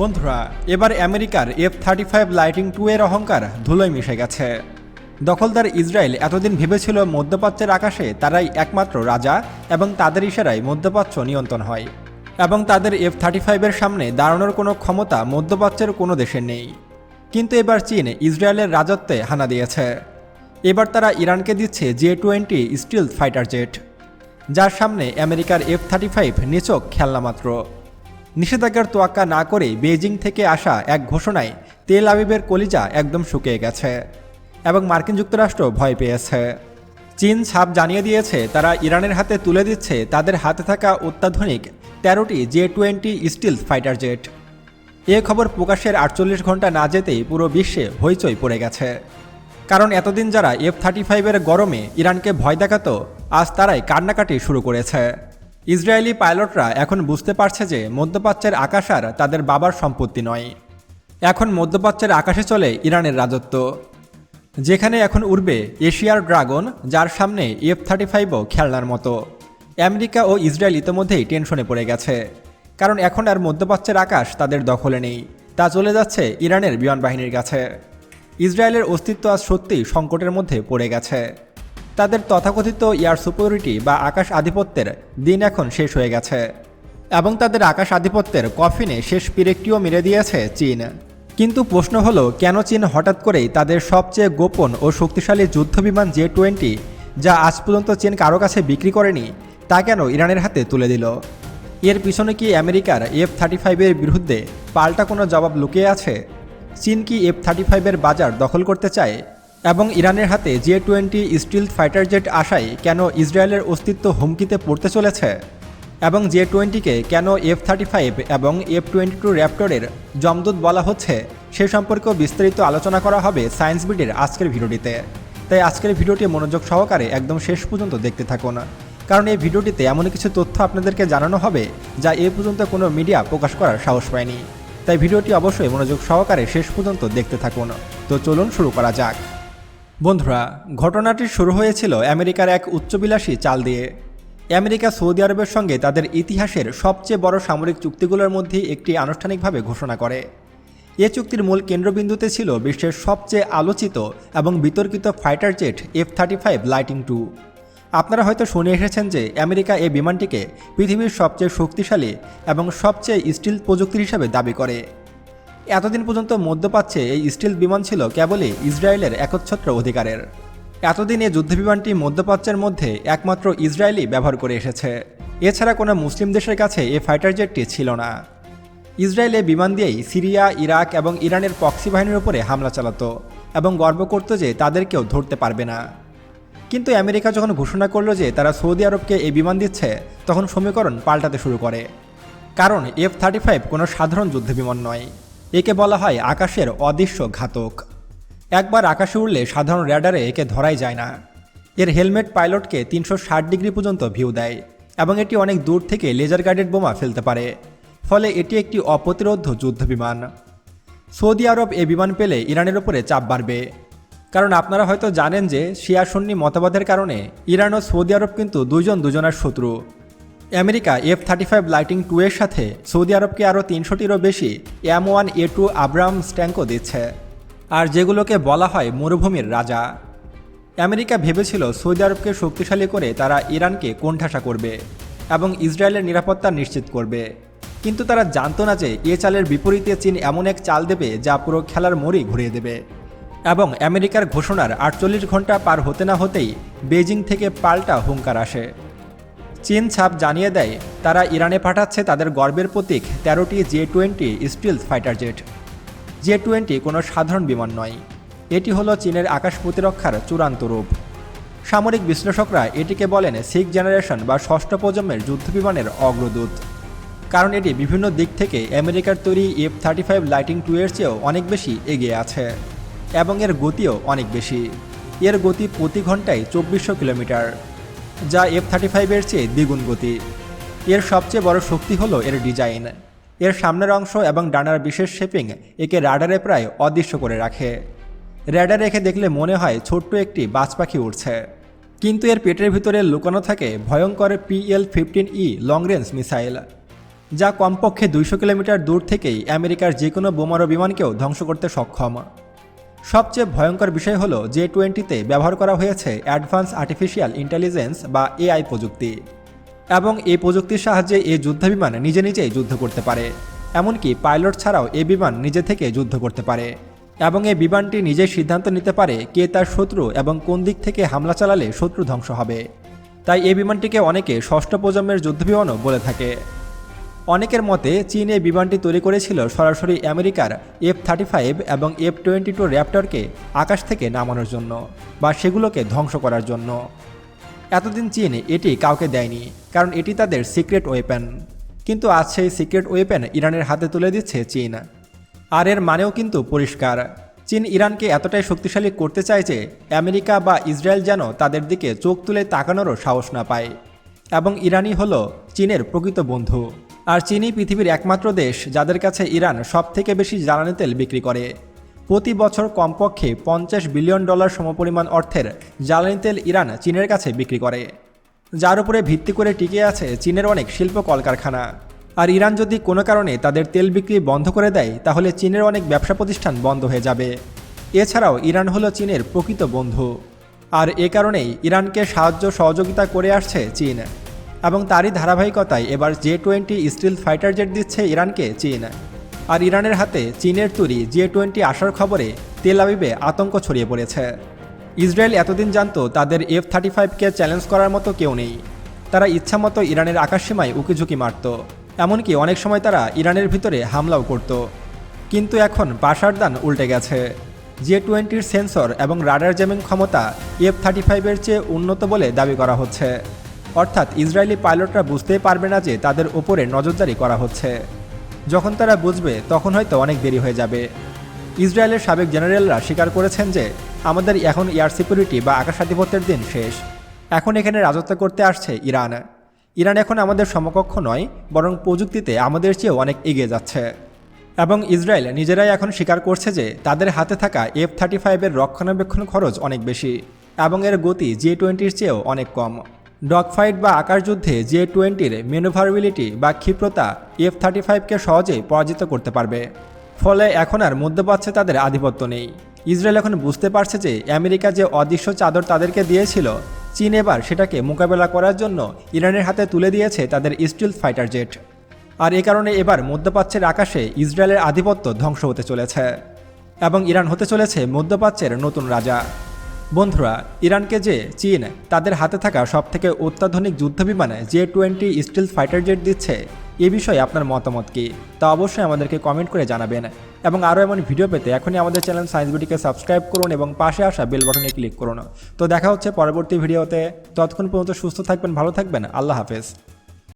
বন্ধুরা, এবার আমেরিকার F thirty five lightning two এর অহংকার ধুলোয় মিশে গেছে। দখলদার ইসরায়েল এতদিন ভেবেছিল মধ্যপ্রাচ্যের আকাশে তারাই একমাত্র রাজা এবং তাদের ইশারায় মধ্যপ্রাচ্য নিয়ন্ত্রণ হয় এবং তাদের এফ থার্টি ফাইভের সামনে দাঁড়ানোর কোনো ক্ষমতা মধ্যপ্রাচ্যের কোনো দেশের নেই। কিন্তু এবার চীন ইসরায়েলের রাজত্বে হানা দিয়েছে। এবার তারা ইরানকে দিচ্ছে J twenty stealth fighter jet যার সামনে আমেরিকার এফ থার্টি ফাইভ নিচক খেলনা মাত্র। নিষেধাজ্ঞার তোয়াক্কা না করে বেজিং থেকে আসা এক ঘোষণায় তেল আবিবের কলিজা একদম শুকিয়ে গেছে এবং মার্কিন যুক্তরাষ্ট্র ভয় পেয়েছে। চীন ছাপ জানিয়ে দিয়েছে, তারা ইরানের হাতে তুলে দিচ্ছে তাদের হাতে থাকা অত্যাধুনিক তেরোটি J twenty stealth fighter jet. এ খবর প্রকাশের আটচল্লিশ ঘণ্টা না যেতেই পুরো বিশ্বে হইচই পড়ে গেছে। কারণ এতদিন যারা এফ থার্টি ফাইভের গরমে ইরানকে ভয় দেখাতো, আজ তারাই কান্নাকাটি শুরু করেছে। ইসরায়েলি পাইলটরা এখন বুঝতে পারছে যে মধ্যপ্রাচ্যের আকাশ আর তাদের বাবার সম্পত্তি নয়। এখন মধ্যপ্রাচ্যের আকাশে চলে ইরানের রাজত্ব। যেখানে এখন উড়বে এশিয়ার ড্রাগন, যার সামনে এফ থার্টি ফাইভও খেলনার মতো। আমেরিকা ও ইসরায়েল ইতোমধ্যেই টেনশনে পড়ে গেছে। কারণ এখন আর মধ্যপ্রাচ্যের আকাশ তাদের দখলে নেই। তা চলে যাচ্ছে ইরানের বিমান বাহিনীর কাছে। ইসরায়েলের অস্তিত্ব আজ সত্যিই সংকটের মধ্যে পড়ে গেছে। তাদের তথাকথিত এয়ার সুপিরিটি বা আকাশ আধিপত্যের দিন এখন শেষ হয়ে গেছে। এবং তাদের আকাশ আধিপত্যের কফিনে শেষ পিরেকটিও মেরে দিয়েছে চীন। কিন্তু প্রশ্ন হলো, কেন চীন হঠাৎ করেই তাদের সবচেয়ে গোপন ও শক্তিশালী যুদ্ধবিমান জে টোয়েন্টি যা আজ পর্যন্ত চীন কারও কাছে বিক্রি করেনি, তা কেন ইরানের হাতে তুলে দিল? এর পিছনে কি আমেরিকার এফ থার্টি ফাইভের বিরুদ্ধে পাল্টা কোনো জবাব লুকিয়ে আছে? চীন কি এফ থার্টি ফাইভের বাজার দখল করতে চায়? এবং ইরানের হাতে J twenty stealth fighter jet আসায় কেন ইসরায়েলের অস্তিত্ব হুমকিতে পড়তে চলেছে? এবং জে টোয়েন্টিকে কেন এফ থার্টি ফাইভ এবং এফ টোয়েন্টি টু র্যাপ্টরের জমদূত বলা হচ্ছে? সে সম্পর্কেও বিস্তারিত আলোচনা করা হবে সায়েন্স বিটের আজকের ভিডিওটিতে। তাই আজকের ভিডিওটি মনোযোগ সহকারে একদম শেষ পর্যন্ত দেখতে থাকুন। কারণ এই ভিডিওটিতে এমন কিছু তথ্য আপনাদেরকে জানানো হবে যা এ পর্যন্ত কোনো মিডিয়া প্রকাশ করার সাহস পায়নি। তাই ভিডিওটি অবশ্যই মনোযোগ সহকারে শেষ পর্যন্ত দেখতে থাকুন। তো চলুন শুরু করা যাক। বন্ধুরা, ঘটনাটি শুরু হয়েছিল আমেরিকার এক উচ্চবিলাসী চাল দিয়ে। আমেরিকা, সৌদি আরবের সঙ্গে তাদের ইতিহাসের সবচেয়ে বড় সামরিক চুক্তিগুলোর মধ্যে একটি আনুষ্ঠানিকভাবে ঘোষণা করে। এ চুক্তির মূল কেন্দ্রবিন্দুতে ছিল বিশ্বের সবচেয়ে আলোচিত এবং বিতর্কিত fighter jet F thirty five lightning two আপনারা হয়তো শুনে এসেছেন যে আমেরিকা এই বিমানটিকে পৃথিবীর সবচেয়ে শক্তিশালী এবং সবচেয়ে স্টিল প্রযুক্তির হিসাবে দাবি করে। এতদিন পর্যন্ত মধ্যপ্রাচ্যে এই স্টিল বিমান ছিল কেবলই ইসরায়েলের একচ্ছত্র অধিকারের। এতদিন এই যুদ্ধবিমানটি মধ্যপ্রাচ্যের মধ্যে একমাত্র ইসরায়েলই ব্যবহার করে এসেছে। এছাড়া কোনো মুসলিম দেশের কাছে এই ফাইটার জেটটি ছিল না। ইসরায়েল বিমান দিয়েই সিরিয়া, ইরাক এবং ইরানের পক্সি বাহিনীর উপরে হামলা চালাতো এবং গর্ব করত যে তাদেরকেও ধরতে পারবে না। কিন্তু আমেরিকা যখন ঘোষণা করল যে তারা সৌদি আরবকে এই বিমান দিচ্ছে, তখন সমীকরণ পাল্টাতে শুরু করে। কারণ এফ থার্টি ফাইভ কোনো সাধারণ যুদ্ধবিমান নয়। একে বলা হয় আকাশের অদৃশ্য ঘাতক। একবার আকাশে উড়লে সাধারণ র্যাডারে একে ধরাই যায় না। এর হেলমেট পাইলটকে তিনশো ষাট ডিগ্রি পর্যন্ত ভিউ দেয় এবং এটি অনেক দূর থেকে লেজার গাইডেড বোমা ফেলতে পারে। ফলে এটি একটি অপ্রতিরোধ্য যুদ্ধবিমান সৌদি আরব এ বিমান পেলে ইরানের উপরে চাপ বাড়বে। কারণ আপনারা হয়তো জানেন যে শিয়া সুন্নি মতবাদের কারণে ইরান ও সৌদি আরব কিন্তু দুজন দুজনের শত্রু। America F thirty five lightning two এর সাথে সৌদি আরবকে আরও তিনশোটিরও বেশি M one, A two Abrams স্ট্যাঙ্কও দিচ্ছে। আর যেগুলোকে বলা হয় মরুভূমির রাজা। আমেরিকা ভেবেছিল সৌদি আরবকে শক্তিশালী করে তারা ইরানকে কোণঠাসা করবে এবং ইসরায়েলের নিরাপত্তা নিশ্চিত করবে। কিন্তু তারা জানতো না যে এ চালের বিপরীতে চীন এমন এক চাল দেবে যা পুরো খেলার মোড়ই ঘুরিয়ে দেবে। এবং আমেরিকার ঘোষণার আটচল্লিশ ঘণ্টা পার হতে না হতেই বেজিং থেকে পাল্টা হুঙ্কার আসে। চীন ছাপ জানিয়ে দেয়, তারা ইরানে পাঠাচ্ছে তাদের গর্বের প্রতীক তেরোটি J twenty stealths fighter jet. J twenty কোনো সাধারণ বিমান নয়। এটি হলো চীনের আকাশ প্রতিরক্ষার চূড়ান্ত রূপ। সামরিক বিশ্লেষকরা এটিকে বলেন সিক্স জেনারেশন বা ষষ্ঠ প্রজন্মের যুদ্ধবিমানের অগ্রদূত। কারণ এটি বিভিন্ন দিক থেকে আমেরিকার তৈরি F thirty five lightning two এর চেয়েও অনেক বেশি এগিয়ে আছে এবং এর গতিও অনেক বেশি। এর গতি প্রতি ঘন্টায় চব্বিশশো কিলোমিটার। যা এফ থার্টি ফাইভের চেয়ে দ্বিগুণ গতি। এর সবচেয়ে বড় শক্তি হলো এর ডিজাইন। এর সামনের অংশ এবং ডানার বিশেষ শেপিং একে রাডারে প্রায় অদৃশ্য করে রাখে। র্যাডার রেখে দেখলে মনে হয় ছোট্ট একটি বাজ পাখি উড়ছে। কিন্তু এর পেটের ভিতরে লুকানো থাকে ভয়ঙ্কর PL fifteen E long range missile যা কমপক্ষে দুইশো কিলোমিটার দূর থেকেই আমেরিকার যে কোনো বোমারো বিমানকেও ধ্বংস করতে সক্ষম। সবচেয়ে ভয়ঙ্কর বিষয় হলো জে টোয়েন্টিতে ব্যবহার করা হয়েছে অ্যাডভান্স আর্টিফিশিয়াল ইন্টেলিজেন্স বা এআই প্রযুক্তি। এবং এই প্রযুক্তির সাহায্যে এই যুদ্ধবিমান নিজে নিজেই যুদ্ধ করতে পারে। এমনকি পাইলট ছাড়াও এই বিমান নিজে থেকে যুদ্ধ করতে পারে। এবং এই বিমানটি নিজেই সিদ্ধান্ত নিতে পারে কে তার শত্রু এবং কোন দিক থেকে হামলা চালালে শত্রু ধ্বংস হবে। তাই এই বিমানটিকে অনেকে ষষ্ঠ প্রজন্মের যুদ্ধবিমানও বলে থাকে। অনেকের মতে চীন এই বিমানটি তৈরি করেছিল সরাসরি আমেরিকার এফ থার্টি ফাইভ এবং এফ টোয়েন্টি টু র্যাপটরকে আকাশ থেকে নামানোর জন্য বা সেগুলোকে ধ্বংস করার জন্য। এতদিন চীন এটি কাউকে দেয়নি, কারণ এটি তাদের সিক্রেট ওয়েপেন। কিন্তু আজ সেই সিক্রেট ওয়েপেন ইরানের হাতে তুলে দিচ্ছে চীন। আর এর মানেও কিন্তু পরিষ্কার। চীন ইরানকে এতটাই শক্তিশালী করতে চায় যে আমেরিকা বা ইসরায়েল যেন তাদের দিকে চোখ তুলে তাকানোরও সাহস না পায়। এবং ইরানই হলো চীনের প্রকৃত বন্ধু। আর চীনই পৃথিবীর একমাত্র দেশ, যাদের কাছে ইরান সব থেকে বেশি জ্বালানি তেল বিক্রি করে। প্রতি বছর কমপক্ষে পঞ্চাশ বিলিয়ন ডলার সমপরিমাণ অর্থের জ্বালানি তেল ইরান চীনের কাছে বিক্রি করে। যার উপরে ভিত্তি করে টিকে আছে চীনের অনেক শিল্প কলকারখানা। আর ইরান যদি কোনো কারণে তাদের তেল বিক্রি বন্ধ করে দেয়, তাহলে চীনের অনেক ব্যবসা প্রতিষ্ঠান বন্ধ হয়ে যাবে। এছাড়াও ইরান হলো চীনের প্রকৃত বন্ধু। আর এ কারণেই ইরানকে সাহায্য সহযোগিতা করে আসছে চীন। এবং তারই ধারাবাহিকতায় এবার J twenty stealth fighter jet দিচ্ছে ইরানকে চীন। আর ইরানের হাতে চীনের তৈরি জে টোয়েন্টি আসার খবরে তেল আবিবে আতঙ্ক ছড়িয়ে পড়েছে। ইসরায়েল এতদিন জানতো তাদের এফ থার্টি ফাইভকে চ্যালেঞ্জ করার মতো কেউ নেই। তারা ইচ্ছামতো ইরানের আকাশসীমায় উকিঝুঁকি মারত। এমনকি অনেক সময় তারা ইরানের ভিতরে হামলাও করত। কিন্তু এখন বাসার দান উল্টে গেছে। জে টোয়েন্টির সেন্সর এবং রাডার জ্যামিং ক্ষমতা এফ থার্টি ফাইভের চেয়ে উন্নত বলে দাবি করা হচ্ছে। অর্থাৎ ইসরায়েলি পাইলটরা বুঝতেই পারবে না যে তাদের ওপরে নজরদারি করা হচ্ছে। যখন তারা বুঝবে, তখন হয়তো অনেক দেরি হয়ে যাবে। ইসরায়েলের সাবেক জেনারেলরা স্বীকার করেছেন যে, আমাদের এখন এয়ার সিকিউরিটি বা আকাশাধিপত্যের দিন শেষ। এখন এখানে রাজত্ব করতে আসছে ইরান। ইরান এখন আমাদের সমকক্ষ নয়, বরং প্রযুক্তিতে আমাদের চেয়েও অনেক এগিয়ে যাচ্ছে। এবং ইসরায়েল নিজেরাই এখন স্বীকার করছে যে, তাদের হাতে থাকা এফ থার্টি ফাইভের রক্ষণাবেক্ষণ খরচ অনেক বেশি, এবং এর গতি জে টোয়েন্টির চেয়েও অনেক কম। ডগ ফাইট বা আকাশযুদ্ধে জে টোয়েন্টির ম্যানুভারবিলিটি বা ক্ষিপ্রতা এফ থার্টি ফাইভকে সহজেই পরাজিত করতে পারবে। ফলে এখন আর মধ্যপ্রাচ্যে তাদের আধিপত্য নেই। ইসরায়েল এখন বুঝতে পারছে যে আমেরিকা যে অদৃশ্য চাদর তাদেরকে দিয়েছিল, চীন এবার সেটাকে মোকাবেলা করার জন্য ইরানের হাতে তুলে দিয়েছে তাদের স্টিল ফাইটার জেট। আর এ কারণে এবার মধ্যপ্রাচ্যের আকাশে ইসরায়েলের আধিপত্য ধ্বংস হতে চলেছে। এবং ইরান হতে চলেছে মধ্যপ্রাচ্যের নতুন রাজা। বন্ধুরা, ইরানকে যে চীন তাদের হাতে থাকা সবথেকে অত্যাধুনিক যুদ্ধবিমানে J twenty stealth fighter jet দিচ্ছে, এ বিষয়ে আপনার মতামত কি? তা অবশ্যই আমাদেরকে কমেন্ট করে জানাবেন। এবং আরও এমন ভিডিও পেতে এখনই আমাদের চ্যানেল সায়েন্স বিটিকে সাবস্ক্রাইব করুন এবং পাশে আসা বেল বাটনে ক্লিক করুন। তো দেখা হচ্ছে পরবর্তী ভিডিওতে। ততক্ষণ পর্যন্ত সুস্থ থাকবেন, ভালো থাকবেন। আল্লাহ হাফেজ।